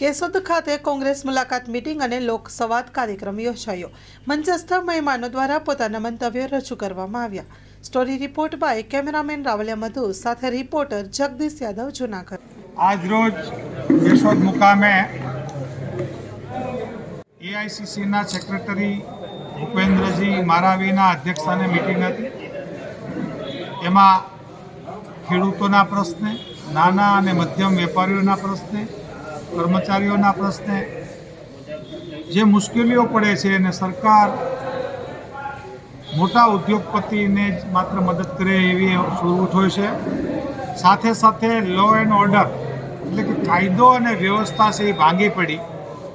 કેશોદ ખાતે કોંગ્રેસ મુલાકાત મિટિંગ અને લોકસંવાદ કાર્યક્રમ યોજાયો. મંચસ્થ મહેમાનો દ્વારા પોતાના મંતવ્યો રજૂ કરવામાં આવ્યા. Story report by cameraman Ravaliya Madhu, સાથે રિપોર્ટર જગદીશ યાદવ, જુનાગઢ. આજરોજ કેશોદ મુકામે એઆઈસીસીના સેક્રેટરી ભૂપેન્દ્રજી મારાવીના અધ્યક્ષસ્થાને મિટિંગ હતી. એમાં ખેડૂતોના પ્રશ્ને, નાના અને મધ્યમ વેપારીઓના પ્રશ્ને કર્મચારીઓના પ્રશ્ને, જે મુશ્કેલીઓ પડે છે અને સરકાર મોટા ઉદ્યોગપતિને જ માત્ર મદદ કરે એવી સ્વરૂપ હોય છે. સાથે સાથે લો એન્ડ ઓર્ડર એટલે કે કાયદો અને વ્યવસ્થા છે એ ભાંગી પડી.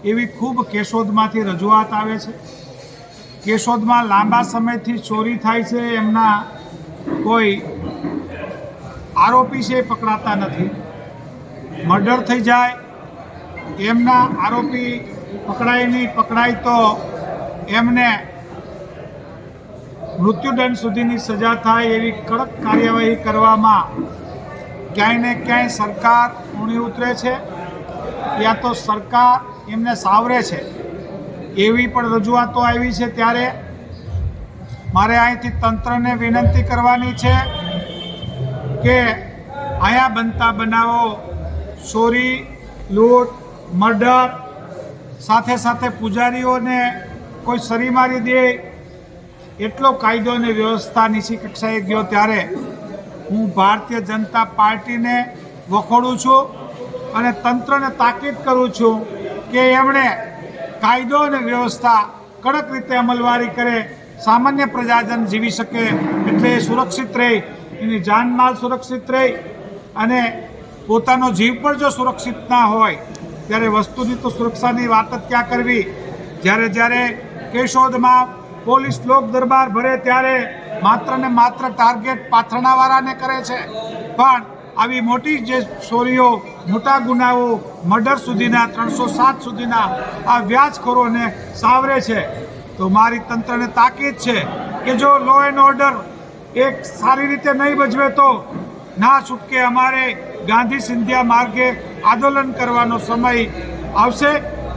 એવી ખૂબ કેશોદમાંથી રજૂઆત આવે છે. કેશોદમાં લાંબા સમયથી ચોરી થાય છે એમના કોઈ આરોપી છે પકડાતા નથી. મર્ડર થઈ જાય એમના આરોપી પકડાય નહીં, પકડાય તો એમને મૃત્યુદંડ સુધીની સજા થાય એવી કડક કાર્યવાહી કરવામાં ક્યાંય ને ક્યાંય સરકાર ઊણી ઉતરે છે, યા તો સરકાર એમને સાવરે છે. એવી પણ રજૂઆતો આવી છે ત્યારે મારે અહીંથી તંત્રને વિનંતી કરવાની છે કે અહીંયા બનતા બનાવો, ચોરી, લૂંટ મર્ડર, સાથે સાથે પૂજારીઓને કોઈ સરી મારી દે એટલો કાયદો અને વ્યવસ્થા નીચી કક્ષાએ ગયો ત્યારે હું ભારતીય જનતા પાર્ટીને વખોડું છું અને તંત્રને તાકીદ કરું છું કે એમણે કાયદો અને વ્યવસ્થા કડક રીતે અમલવારી કરે, સામાન્ય પ્રજાજન જીવી શકે એટલે એ સુરક્ષિત રહે, એની જાનમાલ સુરક્ષિત રહે અને પોતાનો જીવ પણ જો સુરક્ષિત ના હોય ત્યારે વસ્તુની તો સુરક્ષાની વાત જ ક્યાં કરવી? જ્યારે જ્યારે કેશોદમાં પોલીસ લોક દરબાર ભરે ત્યારે માત્ર ને માત્ર ટાર્ગેટ પાથરણાવાળાને કરે છે. પણ આવી મોટી જે ચોરીઓ, મોટા ગુનાઓ, મર્ડર સુધીના ત્રણસો સાત સુધીના આ વ્યાજખોરોને સાવરે છે. તો મારી તંત્રને તાકીદ છે કે જો લો એન્ડ ઓર્ડર એક સારી રીતે નહીં ભજવે તો ના છૂટકે અમારે ગાંધી સિંધિયા માર્ગે આંદોલન કરવાનો સમય આવશે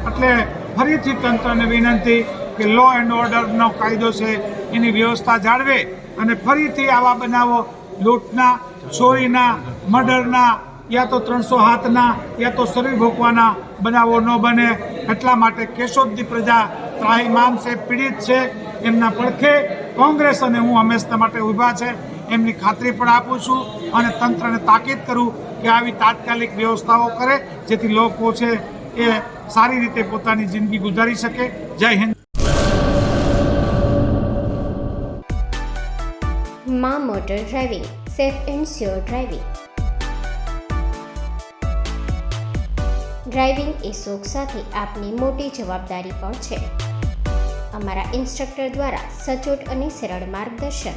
એટલે ફરીથી તંત્રને વિનંતી કે લો એન્ડ ઓર્ડરનો કાયદો છે એની વ્યવસ્થા જાળવે અને ફરીથી આવા બનાવો લૂંટના, ચોરીના, મર્ડરના, યા તો ત્રણસો હાથના, યા તો શરીર ભોગવાના બનાવો ન બને. એટલા માટે કેશોદની પ્રજા ત્રાહીમામ છે, પીડિત છે, એમના પડખે કોંગ્રેસ અને હું હંમેશા માટે ઊભા છે. એમની ખાતરી પણ આપું છું અને તંત્રને તાકીદ કરું કે આવી તાત્કાલિક વ્યવસ્થાઓ કરે, જેથી લોકો છે એ સારી રીતે પોતાની જિંદગી ગુજારી શકે. Jai Hind. Maa motor driving, safe and sure driving. Driving એ શોખ સાથે આપની મોટી જવાબદારી પણ છે. અમારા ઇન્સ્ટ્રક્ટર દ્વારા સચોટ અને સરળ માર્ગદર્શન.